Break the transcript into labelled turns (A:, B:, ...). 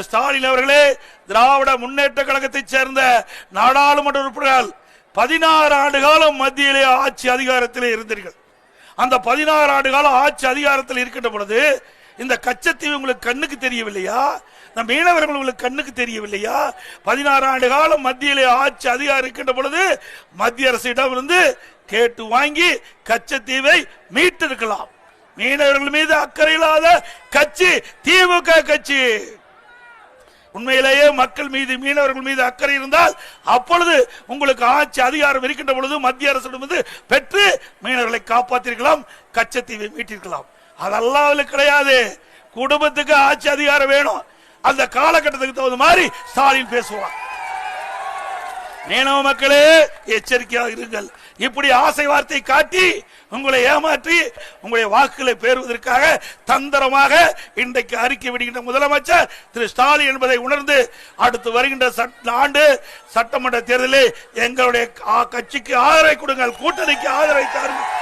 A: திரு ஸ்டாலின் அவர்களே திராவிட முன்னேற்ற கழகத்தைச் சேர்ந்த நாடாளுமன்ற உறுப்பினர்கள் பதினாறு ஆண்டு காலம் மத்தியிலே ஆட்சி அதிகாரத்திலே இருந்தீர்கள். அந்த பதினாறு ஆண்டு காலம் ஆட்சி அதிகாரத்தில் இருக்கின்ற பொழுது இந்த கச்சத்தீவு உங்களுக்கு கண்ணுக்கு தெரியவில்லையா? இந்த மீனவர்கள் உங்களுக்கு கண்ணுக்கு தெரியவில்லையா? பதினாறு ஆண்டு காலம் மத்தியிலே ஆட்சி அதிகாரம் இருக்கின்ற பொழுது மத்திய அரசிடம் இருந்து கேட்டு வாங்கி கச்சத்தீவை மீட்டிருக்கலாம் மீனவர்கள் மீது அக்கறை இல்லாத கட்சி திமுக கட்சி. உண்மையிலேயே மக்கள் மீது மீனவர்கள் மீது அக்கறை இருந்தால் அப்பொழுது உங்களுக்கு ஆட்சி அதிகாரம் இருக்கின்ற பொழுது மத்திய அரசிடமிருந்து பெற்று மீனவர்களை காப்பாற்றிருக்கலாம் கச்சத்தீவை மீட்டிருக்கலாம். அதெல்லாம் அதுல கிடையாது. குடும்பத்துக்கு ஆட்சி அதிகாரம் வேணும். அந்த காலகட்டத்துக்கு தகுந்த மாதிரி ஸ்டாலின் பேசுவான் மீனவ மக்களே எச்சரிக்கையாக இருங்கள். இப்படி ஆசை வார்த்தை காட்டி உங்களை ஏமாற்றி உங்களுடைய வாக்குகளை பெறுவதற்காக தந்திரமாக இன்றைக்கு அறிக்கை விடுகின்ற முதலமைச்சர் திரு ஸ்டாலின் என்பதை உணர்ந்து அடுத்து வருகின்ற ஆண்டு சட்டமன்ற தேர்தலில் எங்களுடைய கட்சிக்கு ஆதரவை கொடுங்கள் கூட்டணிக்கு ஆதரவை தாருங்கள்.